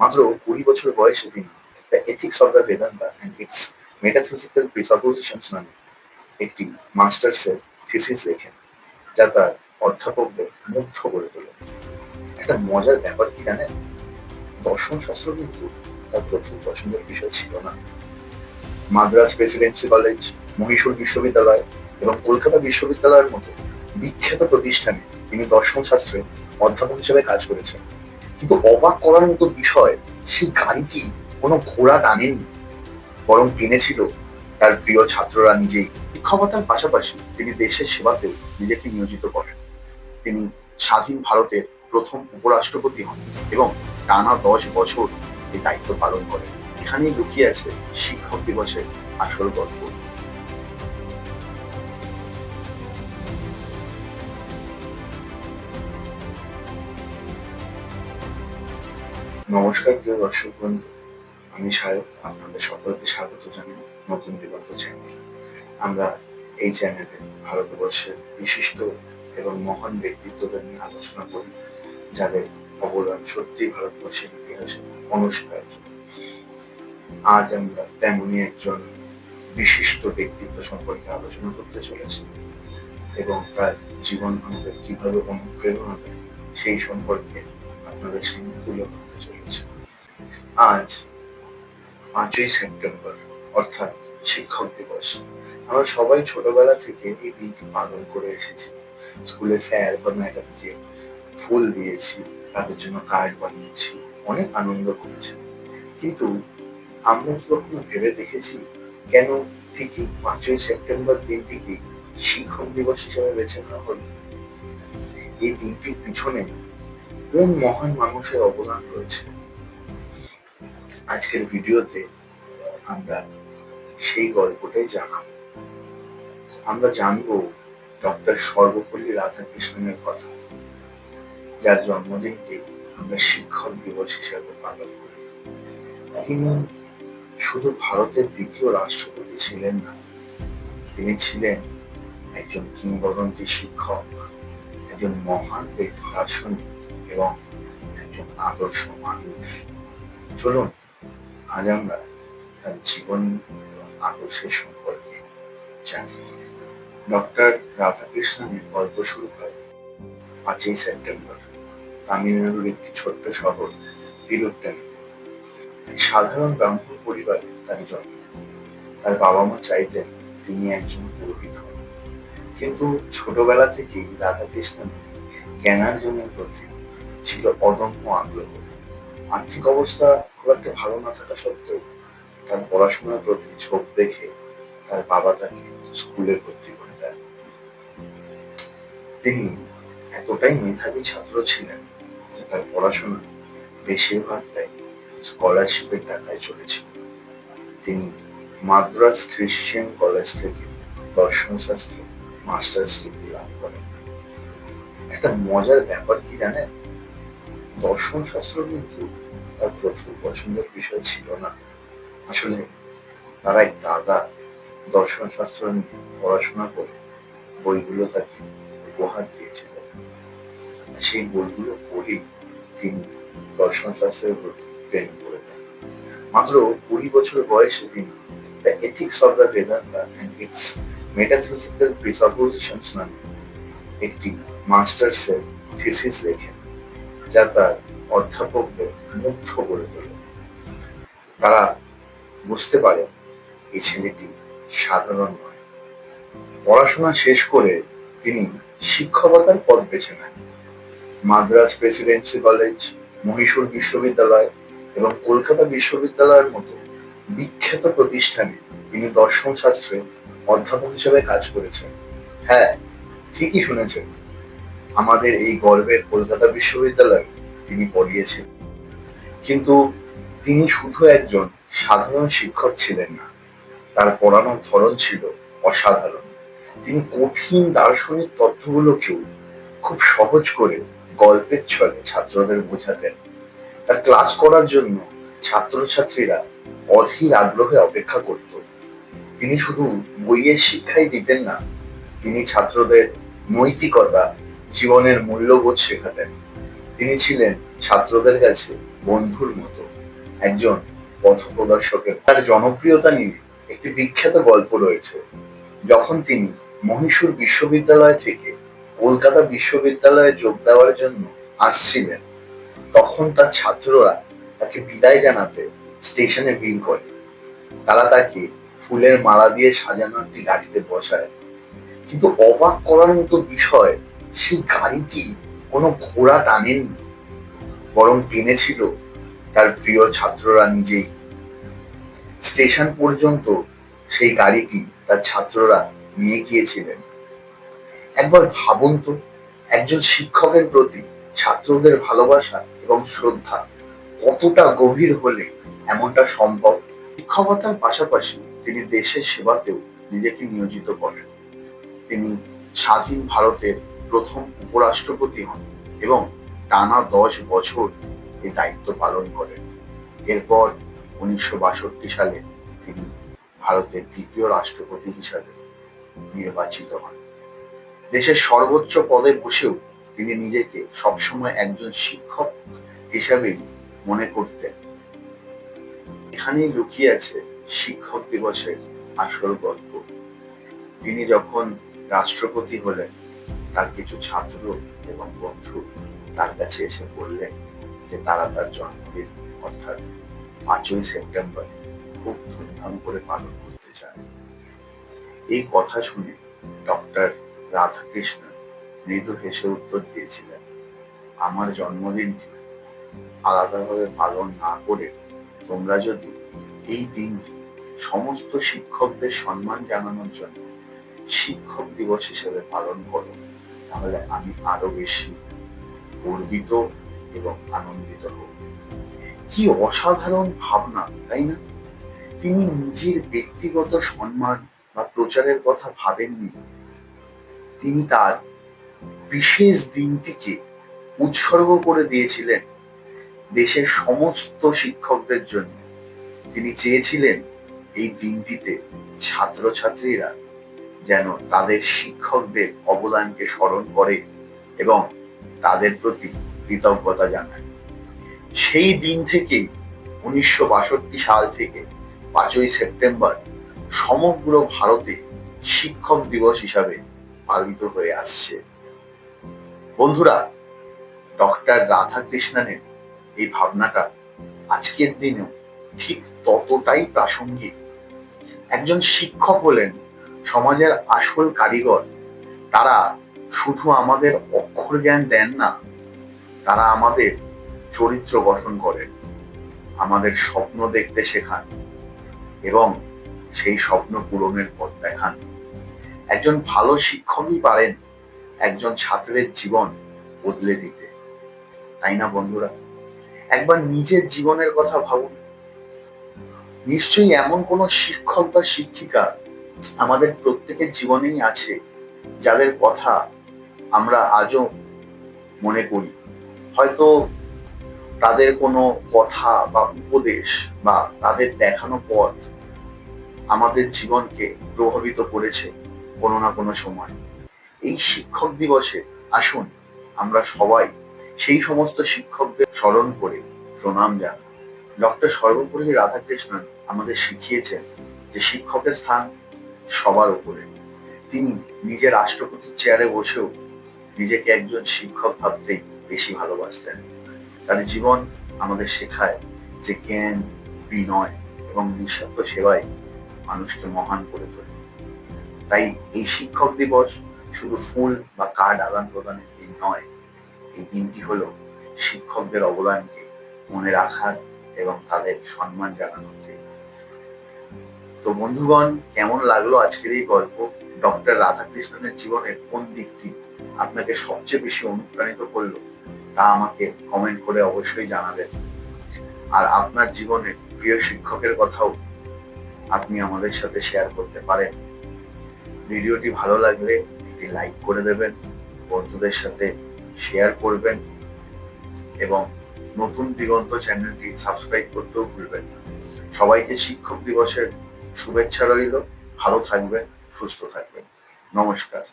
মাত্র কুড়ি বছর বয়সে তিনি the ethics of the Vedanta and its metaphysical presuppositions নামে একটি মাস্টার্সের থিসিস লেখেন, যা তার অধ্যাপকদের মুগ্ধ করে তোলে। একটা মজার ব্যাপার কি জানেন? দর্শন শাস্ত্র কিন্তু তার প্রথম পছন্দের বিষয় ছিল না। মাদ্রাজ প্রেসিডেন্সি কলেজ, মহীশূর বিশ্ববিদ্যালয় এবং কলকাতা বিশ্ববিদ্যালয়ের মতো বিখ্যাত প্রতিষ্ঠানে তিনি দর্শন শাস্ত্রে অধ্যাপক হিসেবে কাজ করেছেন। কিন্তু অবাক করার মতো বিষয়, সেই গাড়িটি কোনো ঘোড়া টানেনি, বরং টেনেছিল তার প্রিয় ছাত্ররা নিজেই। শিক্ষকতার পাশাপাশি তিনি দেশের সেবাতেও নিজেকে নিয়োজিত করেন। তিনি স্বাধীন ভারতের প্রথম উপরাষ্ট্রপতি হন এবং টানা দশ বছর এই দায়িত্ব পালন করেন। এখানেই লুকিয়ে আছে শিক্ষক দিবসের আসল গল্প। নমস্কার, প্রিয় দর্শক বন্ধু। আমি সায়ক, আপনাদের সকলকে স্বাগত জানাই নতুন দিগন্ত চ্যানেল আমরা এই চ্যানেলে ভারতবর্ষের বিশিষ্ট এবং মহান ব্যক্তিত্বদের নিয়ে আলোচনা করি, যাদের অবদান সত্যি ভারতবর্ষের ইতিহাসে অনুষ্কার্য আজ আমরা তেমনই একজন বিশিষ্ট ব্যক্তিত্ব সম্পর্কে আলোচনা করতে চলেছি এবং তার জীবন আমাদের কীভাবে অনুপ্রেরণা দেয় সেই সম্পর্কে আপনাদের সামনে তুলে ধরতে চলেছে। আজ পাঁচই সেপ্টেম্বর, অর্থাৎ শিক্ষক দিবস। আমরা সবাই ছোটবেলা থেকে এই দিনটি পালন করে এসেছি। স্কুলে স্যার বা ম্যাডামকে ফুল দিয়েছি, তাদের জন্য কার্ড বানিয়েছি, অনেক আনন্দ করেছি। কিন্তু আমরা কি কখনো ভেবে দেখেছি কেন ঠিকই পাঁচই সেপ্টেম্বর দিনটিকে শিক্ষক দিবস হিসেবে বেছে নেওয়া হলো? এই দিনটির পিছনে কোন মহান মানুষের অবদান রয়েছে। আজকের ভিডিওতে আমরা সেই গল্পটাই জানাব। আমরা জানব ডক্টর সর্বপল্লী রাধাকৃষ্ণনের কথা, যার জন্মদিনকে আমরা শিক্ষক দিবস হিসাবে পালন করি। তিনি শুধু ভারতের দ্বিতীয় রাষ্ট্রপতি ছিলেন না, তিনি ছিলেন একজন কিংবদন্তি শিক্ষক, একজন মহান দার্শনিক এবং একজন আদর্শ মানুষ। চলুন, আজ আমরা তার জীবন এবং আদর্শের সম্পর্কে জানি। ডক্টর রাধাকৃষ্ণনের গল্প শুরু হয় পাঁচই সেপ্টেম্বর। তামিলনাড়ুর একটি ছোট্ট শহর তিরুট্টানিতে এক সাধারণ ব্রাহ্মণ পরিবারে তার জন্ম। তার বাবা মা চাইতেন তিনি একজন পুরোহিত কিন্তু ছোটবেলা থেকেই রাধাকৃষ্ণনের জ্ঞানার্জনের প্রতি ছিল অদম্য আগ্রহ। আর্থিক অবস্থা খুব একটা ভালো না থাকা সত্ত্বেও তার পড়াশোনার প্রতি ঝোঁক দেখে তার বাবা তাকে স্কুলে ভর্তি করে দেন। তিনি এতটাই মেধাবী ছাত্র ছিলেন যে তার পড়াশোনা বেশিরভাগটাই স্কলারশিপের টাকায় চলেছিল তিনি মাদ্রাজ খ্রিশ্চিয়ান কলেজ থেকে দর্শনশাস্ত্রে মাস্টার্স ডিগ্রি লাভ করেন। একটা মজার ব্যাপার কি জানেন? দর্শন শাস্ত্র কিন্তু তার প্রথম পছন্দের বিষয় ছিল না। আসলে তার এক দাদা দর্শন শাস্ত্র নিয়ে পড়াশোনা করে বইগুলো তাকে উপহার দিয়েছিল। সেই বইগুলো পড়েই তিনি দর্শন শাস্ত্রের প্রতি প্রেম করে দেন মাত্র কুড়ি বছর বয়সে তিনি the ethics of the Vedanta and its metaphysical presuppositions নামে একটি মাস্টার্সের থিসিস লেখেন। যা তার অধ্যাপকদের মুগ্ধ করে তোলে। তারা বুঝতে পারে এই ছেলেটি সাধারণ নয়। পড়াশোনা শেষ করে তিনি শিক্ষকতার পথ বেছে নেন। মাদ্রাজ প্রেসিডেন্সি কলেজ, মহীশূর বিশ্ববিদ্যালয় এবং কলকাতা বিশ্ববিদ্যালয়ের মতো বিখ্যাত প্রতিষ্ঠানে তিনি দর্শন শাস্ত্রে অধ্যাপক হিসেবে কাজ করেছেন। হ্যাঁ ঠিকই শুনেছেন। আমাদের এই গর্বের কলকাতা বিশ্ববিদ্যালয়ে তিনি পড়িয়েছেন। কিন্তু তিনি শুধু একজন সাধারণ শিক্ষক ছিলেন না, তার পড়ানোর ধরন ছিল অসাধারণ। তিনি কঠিন দার্শনিক তথ্যগুলোকেও খুব সহজ করে গল্পের ছলে ছাত্রদের বোঝাতেন। তার ক্লাস করার জন্য ছাত্রছাত্রীরা অধীর আগ্রহে অপেক্ষা করত। তিনি শুধু বইয়ের শিক্ষাই দিতেন না, তিনি ছাত্রদের নৈতিকতা জীবনের মূল্যবোধ শেখাতেন। তিনি ছিলেন ছাত্রদের কাছে বন্ধুর মতো, একজন পথপ্রদর্শকের তার জনপ্রিয়তা নিয়ে একটি বিখ্যাত গল্প রয়েছে। যখন তিনি মহীশূর বিশ্ববিদ্যালয় থেকে কলকাতা বিশ্ববিদ্যালয়ে যোগ দেওয়ার জন্য আসছিলেন, তখন তার ছাত্ররা তাকে বিদায় জানাতে স্টেশনে ভিড় করে। তারা তাকে ফুলের মালা দিয়ে সাজানো একটি গাড়িতে বসায়। কিন্তু অবাক করার মতো বিষয় সেই গাড়িটি কোনো ঘোড়া টানেনি? বরং টেনেছিল তার প্রিয় ছাত্ররা নিজেই। স্টেশন পর্যন্ত সেই গাড়িটি তার ছাত্ররা নিয়ে গিয়েছিলেন। একবার ভাবুন তো, একজন শিক্ষকের প্রতি ছাত্রদের ভালোবাসা এবং শ্রদ্ধা কতটা গভীর হলে এমনটা সম্ভব? শিক্ষকতার পাশাপাশি তিনি দেশের সেবাতেও নিজেকে নিয়োজিত করেন। তিনি স্বাধীন ভারতের প্রথম উপরাষ্ট্রপতি হন এবং টানা দশ বছর এই দায়িত্ব পালন করেন। এরপর উনিশশো বাষট্টি সালে তিনি ভারতের দ্বিতীয় রাষ্ট্রপতি হিসাবে নির্বাচিত হন। দেশের সর্বোচ্চ পদে বসেও তিনি নিজেকে সবসময় একজন শিক্ষক হিসাবেই মনে করতেন। এখানেই লুকিয়ে আছে শিক্ষক দিবসের আসল গল্প। তিনি যখন রাষ্ট্রপতি হলেন তার কিছু ছাত্র এবং বন্ধু তার কাছে এসে বললেন যে তারা তার জন্মদিন, অর্থাৎ পাঁচই সেপ্টেম্বর, খুব ধুমধাম করে পালন করতে চায়। এই কথা শুনে ডক্টর রাধাকৃষ্ণ মৃদু হেসে উত্তর দিয়েছিলেন, আমার জন্মদিনটি আলাদাভাবে পালন না করে তোমরা যদি এই দিনটি সমস্ত শিক্ষকদের সম্মান জানানোর জন্য শিক্ষক দিবস হিসেবে পালন করো, তাহলে আমি আরও বেশি গর্বিত এবং আনন্দিত হব। কি অসাধারণ ভাবনা, তাই না? তিনি নিজের ব্যক্তিগত সম্মান বা প্রচারের কথা ভাবেননি। তিনি তার বিশেষ দিনটিকে উৎসর্গ করে দিয়েছিলেন দেশের সমস্ত শিক্ষকদের জন্য। তিনি চেয়েছিলেন এই দিনটিতে ছাত্রছাত্রীরা যেন তাদের শিক্ষকদের অবদানকে স্মরণ করে এবং তাদের প্রতি কৃতজ্ঞতা জানায়। সেই দিন থেকেই উনিশশো বাষট্টি সাল থেকে পাঁচই সেপ্টেম্বর সমগ্র ভারতে শিক্ষক দিবস হিসাবে পালিত হয়ে আসছে। বন্ধুরা, ডক্টর রাধাকৃষ্ণনের এই ভাবনাটা আজকের দিনেও ঠিক ততটাই প্রাসঙ্গিক। একজন শিক্ষক হলেন সমাজের আসল কারিগর, তারা শুধু আমাদের অক্ষর জ্ঞান দেন না, তারা আমাদের চরিত্র গঠন করেন, আমাদের স্বপ্ন দেখতে শেখান এবং সেই স্বপ্ন পূরণের পথ দেখান। একজন ভালো শিক্ষকই পারেন একজন ছাত্রের জীবন বদলে দিতে। তাই না বন্ধুরা? একবার নিজের জীবনের কথা ভাবুন। নিশ্চয়ই এমন কোনো শিক্ষক বা শিক্ষিকা আমাদের প্রত্যেকের জীবনেই আছে যাদের কথা আমরা আজও মনে করি। হয়তো তাদের কোনো কথা বা উপদেশ বা তাদের দেখানো পথ আমাদের জীবনকে প্রভাবিত করেছে কোনো না কোনো সময়। এই শিক্ষক দিবসে আসুন আমরা সবাই সেই সমস্ত শিক্ষকদের স্মরণ করে প্রণাম জানাই। ডক্টর সর্বপল্লী রাধাকৃষ্ণন আমাদের শিখিয়েছেন যে শিক্ষকের স্থান সবার উপরে। তিনি নিজের রাষ্ট্রপতির চেয়ারে বসেও নিজেকে একজন শিক্ষক ভাবতেই বেশি ভালোবাসতেন। তার জীবন আমাদের শেখায় যে জ্ঞান, বিনয় এবং নিঃস্বার্থ সেবায় মানুষকে মহান করে তোলে। তাই এই শিক্ষক দিবস শুধু ফুল বা কার্ড আদান প্রদানের দিন নয়, এই দিনটি হলো শিক্ষকদের অবদানকে মনে রাখার এবং তাদের সম্মান জানানোর দিন। তো বন্ধুগণ, কেমন লাগল আজকের এই গল্প? ডক্টর রাধাকৃষ্ণনের জীবনের কোন দিকটি আপনাকে সবচেয়ে বেশি অনুপ্রাণিত করল তা আমাকে কমেন্ট করে অবশ্যই জানাবেন। আর আপনার জীবনের প্রিয় শিক্ষকের কথাও আপনি আমাদের সাথে শেয়ার করতে পারেন। ভিডিওটি ভালো লাগলে একটি লাইক করে দেবেন, বন্ধুদের সাথে শেয়ার করবেন এবং নতুন দিগন্ত চ্যানেলটি সাবস্ক্রাইব করতেও ভুলবেন না। সবাইকে শিক্ষক দিবসের শুভেচ্ছা রইল ভালো থাকবেন সুস্থ থাকবেন। নমস্কার।